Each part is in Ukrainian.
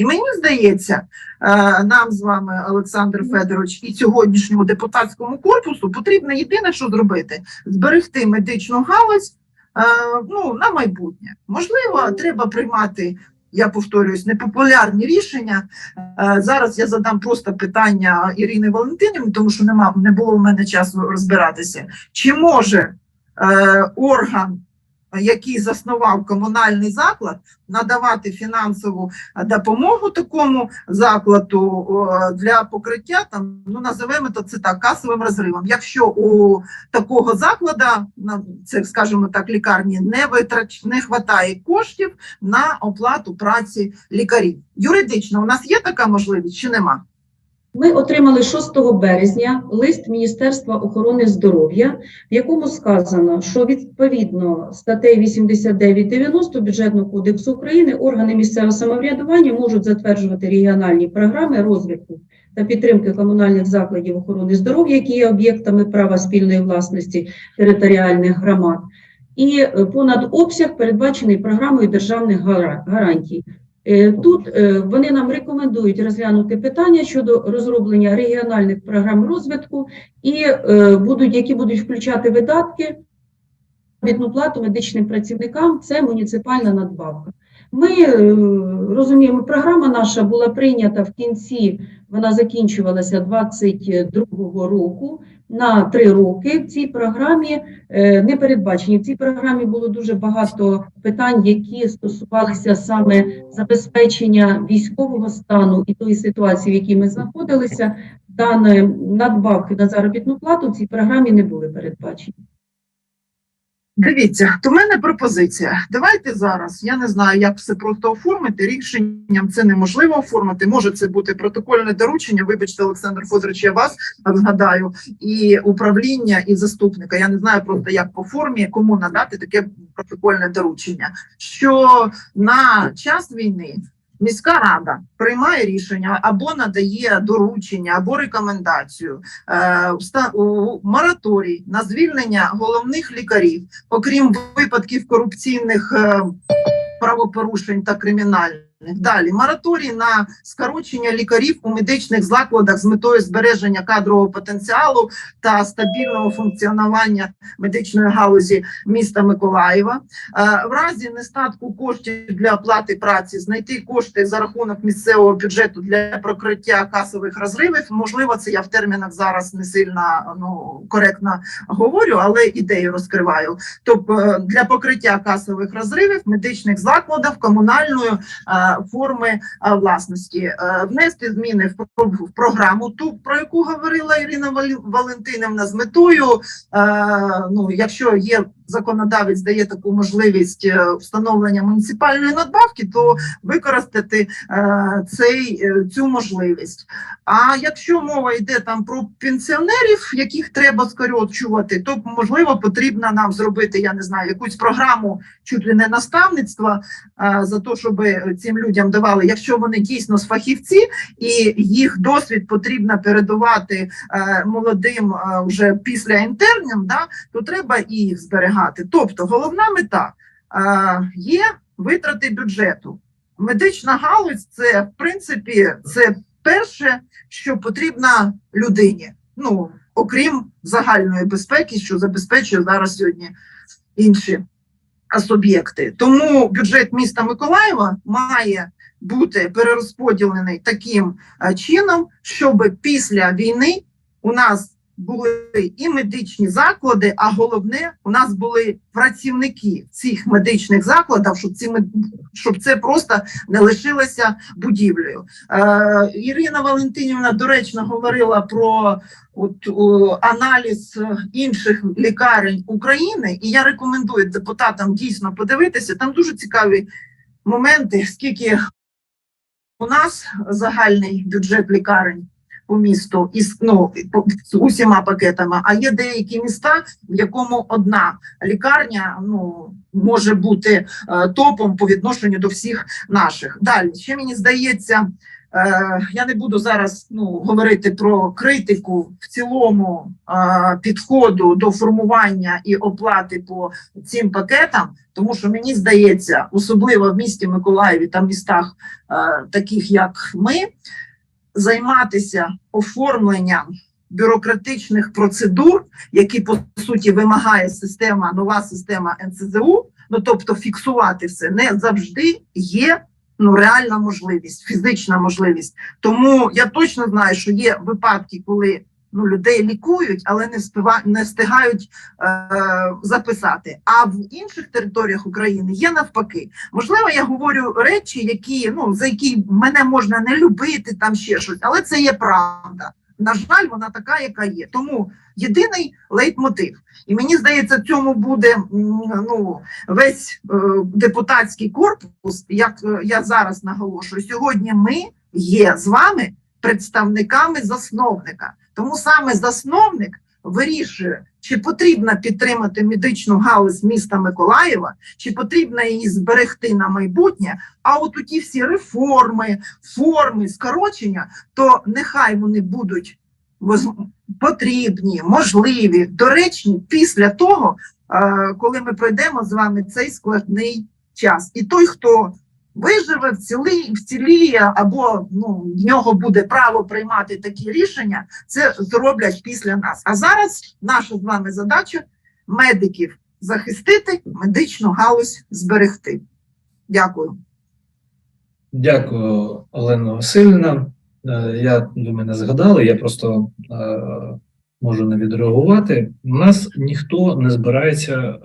І мені здається, е, нам з вами, Олександр Федорович, і сьогоднішньому депутатському корпусу потрібно єдине, що зробити: зберегти медичну галузь е, ну, на майбутнє. Можливо, треба приймати. Я повторююсь, непопулярні рішення. Е, Зараз я задам просто питання Ірини Валентинівні, тому що нема, не було в мене часу розбиратися. Чи може орган, який заснував комунальний заклад, надавати фінансову е, допомогу такому закладу для покриття там, ну називаємо то це так, касовим розривом. Якщо у такого закладу, на це скажімо так, лікарні не витрач, не вистачає коштів на оплату праці лікарів. Юридично у нас є така можливість чи нема? Ми отримали 6 березня лист Міністерства охорони здоров'я, в якому сказано, що відповідно статей 89-90 Бюджетного кодексу України органи місцевого самоврядування можуть затверджувати регіональні програми розвитку та підтримки комунальних закладів охорони здоров'я, які є об'єктами права спільної власності територіальних громад, і е, понад обсяг передбачений програмою державних гарантій. Е, Тут е, вони нам рекомендують розглянути питання щодо розроблення регіональних програм розвитку і е, будуть, які будуть включати видатки відну плату медичним працівникам. Це муніципальна надбавка. Ми е, розуміємо, програма наша була прийнята в кінці, вона закінчувалася 22-го року на три роки. В цій програмі е, не передбачені. В цій програмі було дуже багато питань, які стосувалися саме забезпечення військового стану і тої ситуації, в якій ми знаходилися. Дані надбавки на заробітну плату в цій програмі не були передбачені. Дивіться, то в мене пропозиція. Давайте зараз. Я не знаю, як все просто оформити. Рішенням це неможливо оформити. Може це бути протокольне доручення. Вибачте, Олександр Федорович, я вас згадаю, і управління, і заступника. Я не знаю просто як по формі, кому надати таке протокольне доручення. Що на час війни міська рада приймає рішення або надає доручення, або рекомендацію е, у мораторій на звільнення головних лікарів, окрім випадків корупційних е, правопорушень та кримінальних. Далі мораторій на скорочення лікарів у медичних закладах з метою збереження кадрового потенціалу та стабільного функціонування медичної галузі міста Миколаєва. Е, В разі нестатку коштів для оплати праці знайти кошти за рахунок місцевого бюджету для прокриття касових розривів. Можливо, це я в термінах зараз не сильно ну коректно говорю, але ідею розкриваю. Тобто е, для покриття касових розривів медичних закладів комунальної е, форми е, власності, Е, внести зміни в програму, ту про яку говорила Ірина Валентинівна, з метою, е, ну якщо є законодавець дає таку можливість е, встановлення муніципальної надбавки, то використати е, цей е, цю можливість. А якщо мова йде там про пенсіонерів, яких треба скорочувати, то можливо потрібно нам зробити, я не знаю, якусь програму чуть ли не наставництва за те, щоб цим людям давали, якщо вони дійсно з фахівці, і їх досвід потрібно передавати молодим вже після інтернів, да, то треба і їх зберігати. Тобто, головна мета е, є витрати бюджету. Медична галузь це в принципі це перше, що потрібно людині. Ну окрім загальної безпеки, що забезпечує зараз сьогодні інші суб'єкти. Тому бюджет міста Миколаєва має бути перерозподілений таким е, чином, щоб після війни у нас були і медичні заклади, а головне, у нас були працівники цих медичних закладів, щоб ці щоб це просто не лишилося будівлею. Е, Ірина Валентинівна доречно говорила про от, о, аналіз інших лікарень України, і я рекомендую депутатам дійсно подивитися. Там дуже цікаві моменти, скільки у нас загальний бюджет лікарень. По місту із ну з усіма пакетами, а є деякі міста, в якому одна лікарня ну може бути е, топом по відношенню до всіх наших. Далі ще мені здається. Е, я не буду зараз ну, говорити про критику в цілому е, підходу до формування і оплати по цим пакетам, тому що мені здається, особливо в місті Миколаєві та містах, е, таких як ми, займатися оформленням бюрократичних процедур, які по суті вимагає система, нова система НСЗУ, ну тобто фіксувати все, не завжди є ну реальна можливість, фізична можливість. Тому я точно знаю, що є випадки, коли ну людей лікують, але не встива, не встигають е, записати. А в інших територіях України є навпаки. Можливо, я говорю речі, які ну за які мене можна не любити, там ще щось, але це є правда. На жаль, вона така, яка є. Тому єдиний лейтмотив. І мені здається, цьому буде ну весь е, депутатський корпус, як е, я зараз наголошую, сьогодні ми є з вами представниками засновника. Тому саме засновник вирішує, чи потрібно підтримати медичну галузь міста Миколаєва, чи потрібно її зберегти на майбутнє. А от у ті всі реформи, форми, скорочення, то нехай вони будуть потрібні, можливі, доречні після того, е, коли ми пройдемо з вами цей складний час. І той, хто виживе, вцілі, вціліє, або ну, в нього буде право приймати такі рішення, це зроблять після нас. А зараз наша з вами задача медиків захистити, медичну галузь зберегти. Дякую. Дякую, Олена Васильівна. Е, Я думаю, не згадали, я просто е, можу не відреагувати. У нас ніхто не збирається,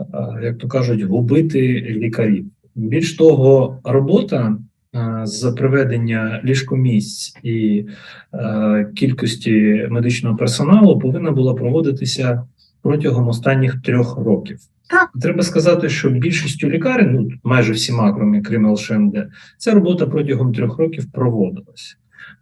е, як то кажуть, губити лікарів. Більш того, робота е, з приведення ліжкомісць і е, кількості медичного персоналу повинна була проводитися протягом останніх трьох років. Так. Треба сказати, що більшістю лікарень, ну майже всіма, крім крім ЛШМД, ця робота протягом трьох років проводилась.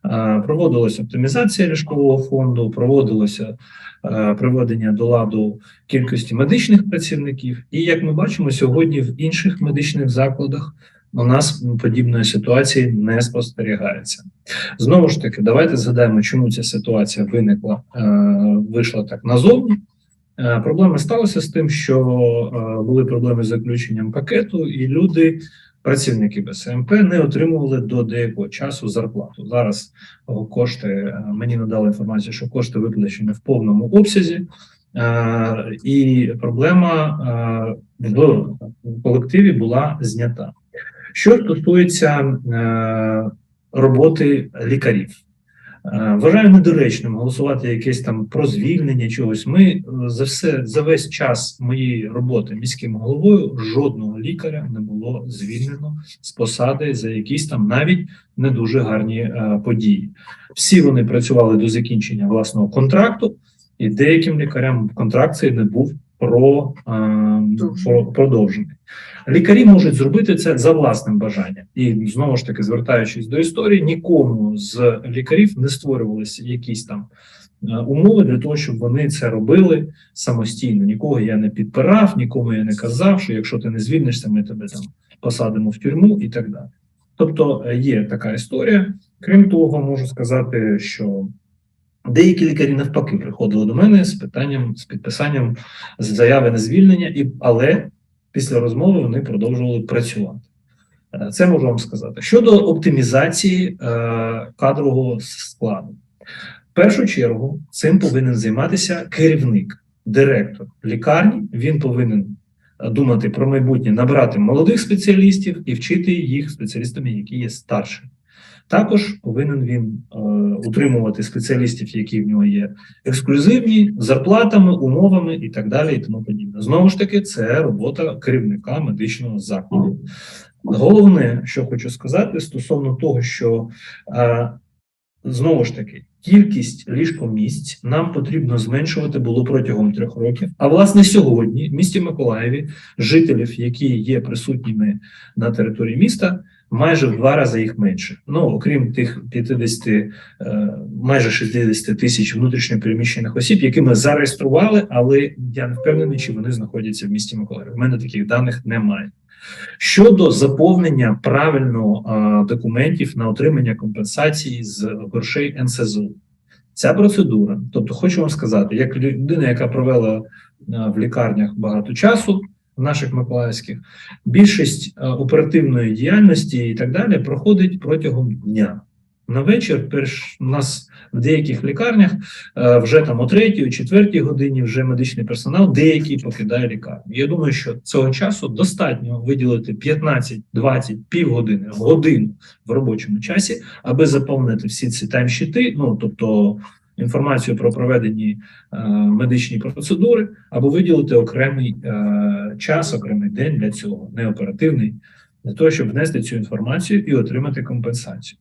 Е, Проводилася оптимізація ліжкового фонду, проводилося е, приведення до ладу кількості медичних працівників. І як ми бачимо, сьогодні в інших медичних закладах у нас подібної ситуації не спостерігається. Знову ж таки, давайте згадаємо, чому ця ситуація виникла, е, вийшла так назовні. Проблема сталася з тим, що були проблеми з заключенням пакету, і люди, працівники БСМП, не отримували до деякого часу зарплату. Зараз е, кошти е, мені надали інформацію, що кошти виплачені в повному обсязі, е, і проблема в колективі була знята. Що стосується роботи лікарів. Е, Вважаю недоречним голосувати якесь там про звільнення чогось. Ми е, за все за весь час моєї роботи міським головою жодного лікаря не було звільнено з посади за якісь там навіть не дуже гарні е, події. Всі вони працювали до закінчення власного контракту, і деяким лікарям контракт цей не був про, про продовжений. Лікарі можуть зробити це за власним бажанням, і знову ж таки, звертаючись до історії, нікому з лікарів не створювалися якісь там е, умови для того, щоб вони це робили самостійно. Нікого я не підпирав, нікому я не казав, що якщо ти не звільнишся, ми тебе там посадимо в тюрму і так далі. Тобто е, є така історія. Крім того, можу сказати, що деякі лікарі навпаки приходили до мене з питанням з підписанням заяви на звільнення, і але після розмови вони продовжували працювати. Е, Це можу вам сказати. Щодо оптимізації е, кадрового складу, в першу чергу цим повинен займатися керівник, директор лікарні. Він повинен е, думати про майбутнє, набрати молодих спеціалістів і вчити їх спеціалістами, які є старші. Також повинен він е, утримувати спеціалістів, які в нього є ексклюзивні зарплатами, умовами і так далі, і тому подібне. Знову ж таки, це робота керівника медичного закладу. Головне, що хочу сказати, стосовно того, що е, знову ж таки кількість ліжкомісць нам потрібно зменшувати було протягом трьох років. А власне сьогодні в місті Миколаєві жителів, які є присутніми на території міста, майже в два рази їх менше. Ну, окрім тих 50, е, майже 60 тисяч внутрішньо переміщених осіб, які ми зареєстрували, але я не впевнений, чи вони знаходяться в місті Миколаїв. У мене таких даних немає. Щодо заповнення правильно е, документів на отримання компенсації з грошей НСЗУ, ця процедура, тобто хочу вам сказати, як людина, яка провела е, в лікарнях багато часу, наших миколаївських, більшість е, оперативної діяльності і так далі проходить протягом дня. На вечір, перш у нас в деяких лікарнях е, вже там о третій, о четвертій годині вже медичний персонал деякий покидає лікарню. Я думаю, що цього часу достатньо виділити 15, 20, півгодини, годину в робочому часі, аби заповнити всі ці таймщити, ну тобто інформацію про проведені е, медичні процедури, або виділити окремий е, час, окремий день для цього, не оперативний, для того, щоб внести цю інформацію і отримати компенсацію.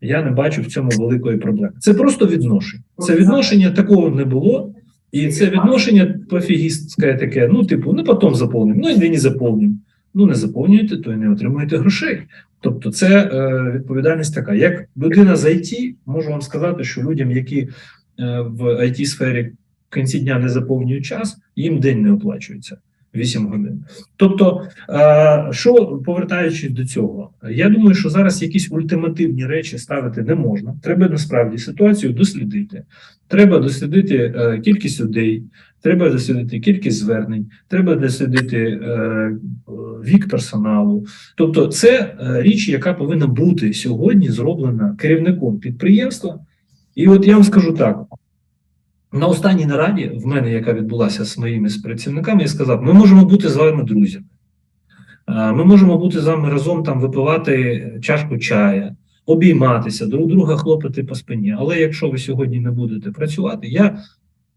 Я не бачу в цьому великої проблеми. Це просто відношення. Це відношення такого не було. І це відношення пофігістське таке, ну, типу, ну потім заповнимо, ну і не заповнимо. Ну, не заповнюєте, то і не отримуєте грошей. Тобто, це е, відповідальність така. Як людина з IT, можу вам сказати, що людям, які в it сфері в кінці дня не заповнюють час, їм день не оплачується 8 годин. Тобто, е, що повертаючись до цього, я думаю, що зараз якісь ультимативні речі ставити не можна. Треба насправді ситуацію дослідити. Треба дослідити е, кількість людей, треба дослідити кількість звернень, треба дослідити е, вік персоналу. Тобто, це е, річ, яка повинна бути сьогодні зроблена керівником підприємства. І от я вам скажу так: на останній нараді, в мене, яка відбулася з моїми співпрацівниками, я сказав: ми можемо бути з вами друзями. Ми можемо бути з вами разом там випивати чашку чая, обійматися, друг друга хлопати по спині. Але якщо ви сьогодні не будете працювати, я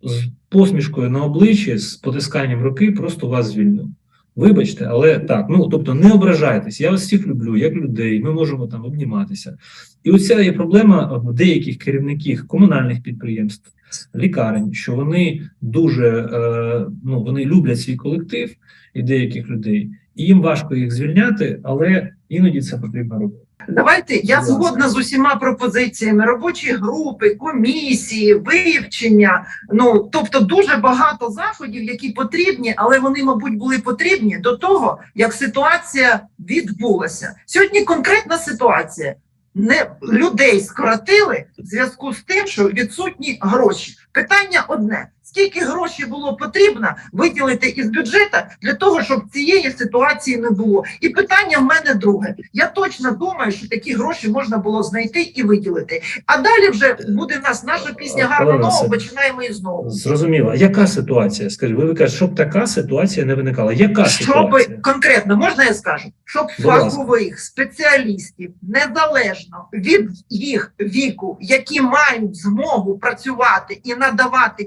з посмішкою на обличчі, з потисканням руки просто вас звільню. Вибачте, але так, ну тобто не ображайтесь. Я вас всіх люблю, як людей. Ми можемо там обніматися. І оця є проблема в деяких керівників комунальних підприємств, лікарень, що вони дуже е, ну вони люблять свій колектив і деяких людей, і їм важко їх звільняти, але іноді це потрібно робити. Давайте я згодна з усіма пропозиціями робочі групи, комісії, вивчення. Ну тобто дуже багато заходів, які потрібні, але вони, мабуть, були потрібні до того, як ситуація відбулася. Сьогодні конкретна ситуація. Не людей скоротили в зв'язку з тим, що відсутні гроші. Питання одне: скільки грошей було потрібно виділити із бюджету для того, щоб цієї ситуації не було? І питання в мене друге. Я точно думаю, що такі гроші можна було знайти і виділити. А далі вже буде в нас наша пісня гарна нова. Починаємо і знову. Зрозуміло. Яка ситуація? Скажіть, ви, кажете, щоб така ситуація не виникала. Яка Щоб ситуація? конкретно можна я скажу, щоб фахових спеціалістів незалежно від їх віку, які мають змогу працювати і надавати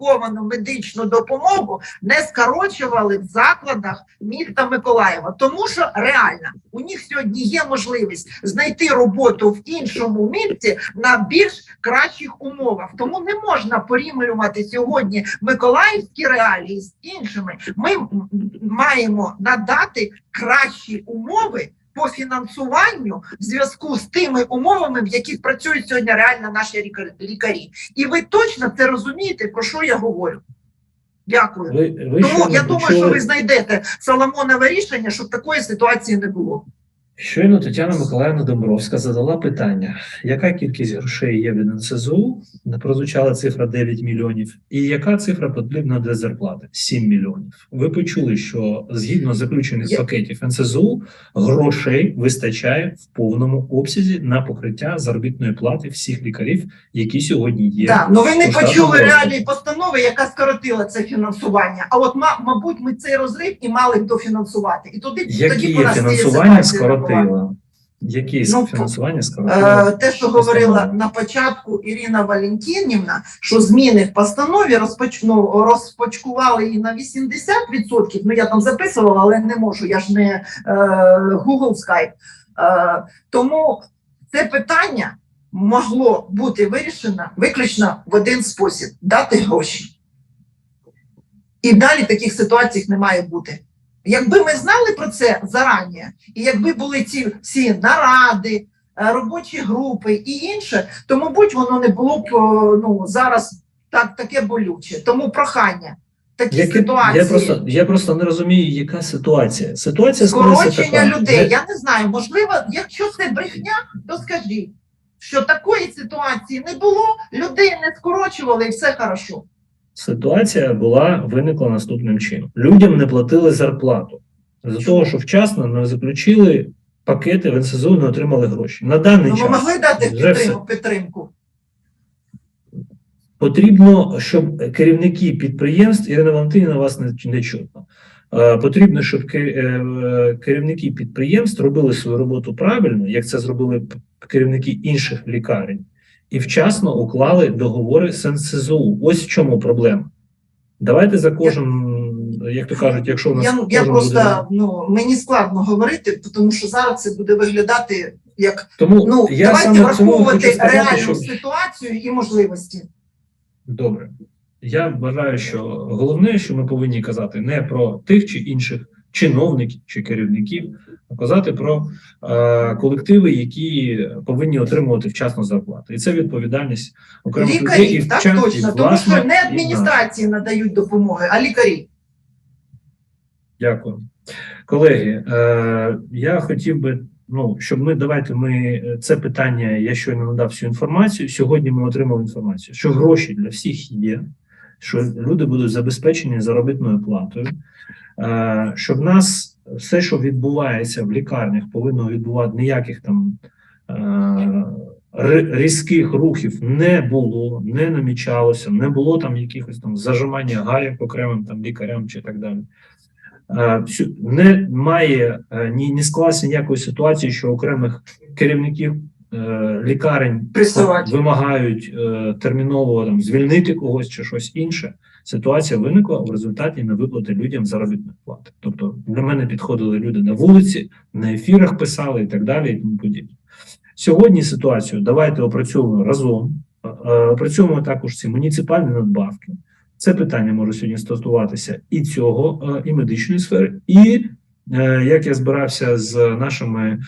кваліфіковану медичну допомогу, не скорочували в закладах міста Миколаєва, тому що реально у них сьогодні є можливість знайти роботу в іншому місці на більш кращих умовах. Тому не можна порівнювати сьогодні миколаївські реалії з іншими. Ми маємо надати кращі умови. По фінансуванню в зв'язку з тими умовами, в яких працюють сьогодні реально наші лікар- лікарі, і ви точно це розумієте, про що я говорю. Дякую. Ви, ви Тому що, я думаю, що... що ви знайдете Соломонове рішення, щоб такої ситуації не було. Щойно Тетяна Миколаївна Домбровська задала питання: яка кількість грошей є від НСЗУ? Прозвучала цифра 9 мільйонів, і яка цифра потрібна для зарплати? 7 мільйонів. Ви почули, що згідно заключених пакетів НСЗУ грошей вистачає в повному обсязі на покриття заробітної плати всіх лікарів, які сьогодні є. Так, ну ви не почули реалії постанови, яка скоротила це фінансування. А от ма- мабуть, ми цей розрив і мали б дофінансувати. І туди Які нас цієї фінансування було. Скоротила? Які Ну, фінансування скоротила? Е, Те, що говорила Постанова. на початку Ірина Валентинівна, що зміни в постанові розпочну розпочкували її на 80%, Ну я там записувала, але не можу. Я ж не е, Google Skype. Е, тому це питання могло бути вирішено виключно в один спосіб: дати гроші. І далі таких ситуацій не має бути. Якби ми знали про це зарані, і якби були ці всі наради, е, робочі групи і інше, то, мабуть, воно не було б ну, зараз так, таке болюче. Тому прохання. Такі Яке- ситуації. Я просто, я просто не розумію, яка ситуація. Ситуація Скорочення людей. Де- Я не знаю, можливо, якщо це брехня, то скажіть, що такої ситуації не було, людей не скорочували і все хорошо. Ситуація була виникла наступним чином: людям не платили зарплату за того, що вчасно не заключили пакети в НСЗУ, не отримали гроші. На даний Ну, ми час могли дати підтримку, підтримку. потрібно, щоб керівники підприємств Ірина Валентинівна вас не, не чутно. Е, Потрібно, щоб е, керівники підприємств робили свою роботу правильно, як це зробили керівники інших лікарень, і вчасно уклали договори з НСЗУ. Ось в чому проблема. Давайте за кожен, як то кажуть, якщо у нас Я, я просто буде- ну мені складно говорити, тому що зараз це буде виглядати як тому ну я давайте саме враховувати реальну що ситуацію і можливості. Добре. Я вважаю, що головне, що ми повинні казати не про тих чи інших чиновників чи керівників, а казати про е, колективи, які повинні отримувати вчасно зарплату. І це відповідальність окремих людей і Лікарі, так точно, тому що не і адміністрації надають допомоги, а лікарі. Дякую. Колеги, е, я хотів би, ну, щоб ми давайте ми е, це питання, я щойно надав всю інформацію. Сьогодні ми отримали інформацію, що гроші для всіх є, що люди будуть забезпечені заробітною платою, е, що в нас все, що відбувається в лікарнях, повинно відбувати ніяких там. е, Різких рухів не було, не намічалося, не було там якихось там зажимання гаяк окремим там лікарям чи так далі. Е, не має ні, ні склалася ніякої ситуації, що окремих керівників лікарень Присувати. вимагають е, терміново там звільнити когось чи щось інше. Ситуація виникла в результаті невиплати людям заробітної плати. Тобто для мене підходили люди на вулиці, на ефірах писали і так далі, і тому подібне. Сьогодні ситуацію давайте опрацьовуємо разом. Е, е, Опрацьовуємо також ці муніципальні надбавки. Це питання може сьогодні стосуватися і цього, е, і медичної сфери, і е, як я збирався з нашими е,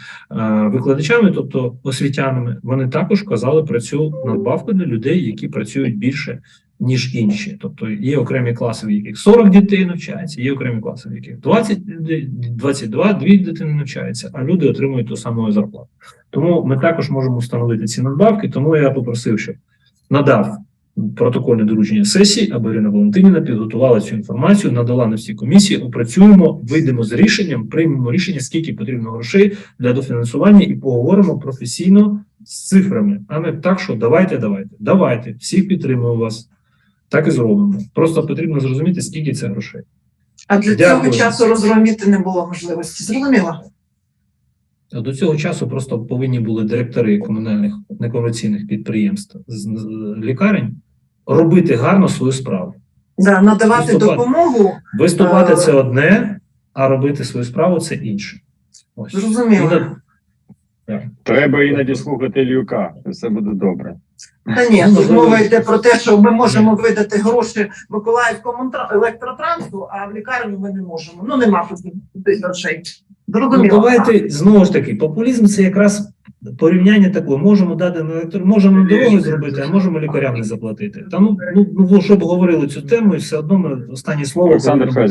викладачами, тобто освітянами, вони також казали про цю надбавку для людей, які працюють більше ніж інші. Тобто є окремі класи, в яких 40 дітей навчаються, є окремі класи, в яких 20 людей, 22, дві дитини навчаються, а люди отримують ту саму зарплату. Тому ми також можемо встановити ці надбавки. Тому я попросив, щоб надав протокольне доручення сесії, аби Ірина Валентинівна підготувала цю інформацію, надала на всі комісії, опрацюємо, вийдемо з рішенням, приймемо рішення, скільки потрібно грошей для дофінансування, і поговоримо професійно з цифрами, а не так, що давайте, давайте, давайте, всіх підтримую вас. Так і зробимо. Просто потрібно зрозуміти, скільки це грошей. А для Дякую. цього часу розуміти не було можливості. Зрозуміло? До цього часу просто повинні були директори комунальних некомерційних підприємств з лікарень робити гарно свою справу. Да, надавати Виступати. допомогу. Виступати Е. це одне, а робити свою справу це інше. Ось. Зрозуміло. І Треба іноді слухати Люка, все буде добре. Та ні, тут мова йде про те, що ми можемо видати гроші Миколаївському електротрансу, а в лікарню ми не можемо. Ну нема тут грошей. Ну, давайте знову ж таки, популізм це якраз порівняння таке. Можемо дати на електро, можемо дороги зробити, а можемо лікарям не заплатити. Та ну, ну, ну щоб говорили цю тему, і все одно ми останнє слово